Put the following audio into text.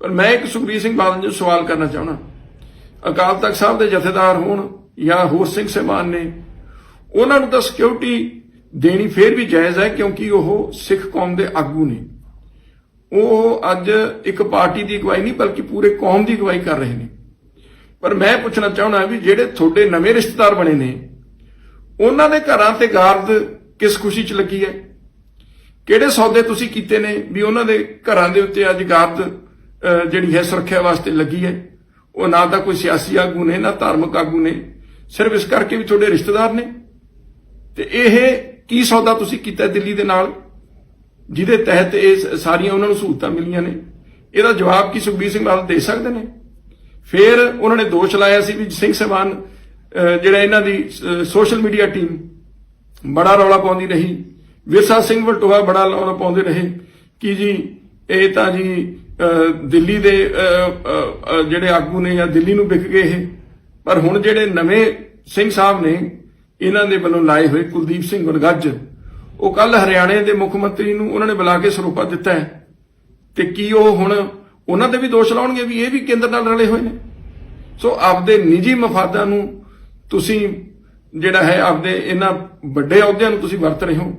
ਪਰ ਮੈਂ ਇੱਕ ਸੁਖਬੀਰ ਸਿੰਘ ਬਾਦਲ ਨੂੰ ਸਵਾਲ ਕਰਨਾ ਚਾਹਣਾ ਅਕਾਲ ਤਖਤ ਸਾਹਿਬ ਦੇ ਜਥੇਦਾਰ ਹੋਣ ਜਾਂ ਹੋਰ ਸਿੰਘ ਸਹਿਬਾਨ ਨੇ, ਉਹਨਾਂ ਨੂੰ ਤਾਂ ਸਿਕਿਉਰਿਟੀ ਦੇਣੀ ਫੇਰ ਵੀ ਜਾਇਜ਼ ਹੈ ਕਿਉਂਕਿ ਉਹ ਸਿੱਖ ਕੌਮ ਦੇ ਆਗੂ ਨੇ। ਉਹ ਅੱਜ ਇੱਕ ਪਾਰਟੀ ਦੀ ਅਗਵਾਈ ਨਹੀਂ ਬਲਕਿ ਪੂਰੇ ਕੌਮ ਦੀ ਅਗਵਾਈ ਕਰ ਰਹੇ ਨੇ। ਪਰ ਮੈਂ ਪੁੱਛਣਾ ਚਾਹੁੰਦਾ ਵੀ ਜਿਹੜੇ ਤੁਹਾਡੇ ਨਵੇਂ ਰਿਸ਼ਤੇਦਾਰ ਬਣੇ ਨੇ, ਉਹਨਾਂ ਦੇ ਘਰਾਂ ਤੇ ਗਾਰਦ ਕਿਸ ਖੁਸ਼ੀ 'ਚ ਲੱਗੀ ਹੈ? ਕਿਹੜੇ ਸੌਦੇ ਤੁਸੀਂ ਕੀਤੇ ਨੇ ਵੀ ਉਹਨਾਂ ਦੇ ਘਰਾਂ ਦੇ ਉੱਤੇ ਅੱਜ ਗਾਰਦ ਜਿਹੜੀ ਹੈ ਸੁਰੱਖਿਆ ਵਾਸਤੇ ਲੱਗੀ ਹੈ। ਉਹ ਨਾ ਤਾਂ ਕੋਈ ਸਿਆਸੀ ਆਗੂ ਨੇ, ਨਾ ਧਾਰਮਿਕ ਆਗੂ ਨੇ। ਸਿਰਫ ਇਸ ਕਰਕੇ ਵੀ ਤੁਹਾਡੇ ਰਿਸ਼ਤੇਦਾਰ ਨੇ। ਤੇ ਇਹ ਕੀ ਸੌਦਾ ਤੁਸੀਂ ਕੀਤਾ ਦਿੱਲੀ ਦੇ ਨਾਲ? ਜਿਹਦੇ ਤਹਿਤ ਇਹ ਸਾਰੀਆਂ ਉਹਨਾਂ ਨੂੰ ਸਹੂਲਤਾਂ ਮਿਲੀਆਂ ਨੇ। ਇਹਦਾ ਜਵਾਬ ਕੀ ਸੁਖਬੀਰ ਸਿੰਘ ਬਾਦਲ ਦੇ ਸਕਦੇ ਨੇ? ਫਿਰ ਉਹਨਾਂ ਨੇ ਦੋਸ਼ ਲਾਇਆ ਸੀ ਵੀ ਸਿੰਘ ਸਹਿਬਾਨ ਜਿਹੜਾ ਇਹਨਾਂ ਦੀ ਸੋਸ਼ਲ ਮੀਡੀਆ ਟੀਮ ਬੜਾ ਰੌਲਾ ਪਾਉਂਦੀ ਰਹੀ। ਵਿਰਸਾ ਸਿੰਘ ਵਲਟੋਹਾ ਬੜਾ ਰੌਲਾ ਪਾਉਂਦੇ ਰਹੇ। ਕਿ ਜੀ ਇਹ ਤਾਂ ਜੀ ਦਿੱਲੀ ਦੇ ਜਿਹੜੇ ਆਗੂ ਨੇ ਜਾਂ ਦਿੱਲੀ ਨੂੰ ਵਿਕ ਗਏ ਇਹ। ਪਰ ਹੁਣ ਜਿਹੜੇ ਨਵੇਂ ਸਿੰਘ ਸਾਹਿਬ ਨੇ, ਇਹਨਾਂ ਦੇ ਵੱਲੋਂ ਲਾਏ ਹੋਏ ਕੁਲਦੀਪ ਸਿੰਘ ਗੁਰਗੱਜ ਉਹ ਕੱਲ ਹਰਿਆਣੇ ਦੇ ਮੁੱਖ ਮੰਤਰੀ ਨੂੰ ਉਹਨਾਂ ਨੇ ਬੁਲਾ ਕੇ ਸਰੋਪਾ ਦਿੱਤਾ ਹੈ। ਤੇ ਕੀ ਉਹ ਹੁਣ, ਉਹਨਾਂ ਤੇ ਵੀ ਦੋਸ਼ ਲਾਉਣਗੇ ਵੀ ਇਹ ਵੀ ਕੇਂਦਰ ਨਾਲ ਰਲੇ ਹੋਏ ਨੇ? ਸੋ ਆਪਦੇ ਨਿੱਜੀ ਮਫਾਦਾਂ ਨੂੰ ਤੁਸੀਂ, ਜਿਹੜਾ ਹੈ ਆਪਦੇ ਇਹਨਾਂ ਵੱਡੇ ਅਹੁਦਿਆਂ ਨੂੰ ਤੁਸੀਂ ਵਰਤ ਰਹੇ ਹੋ।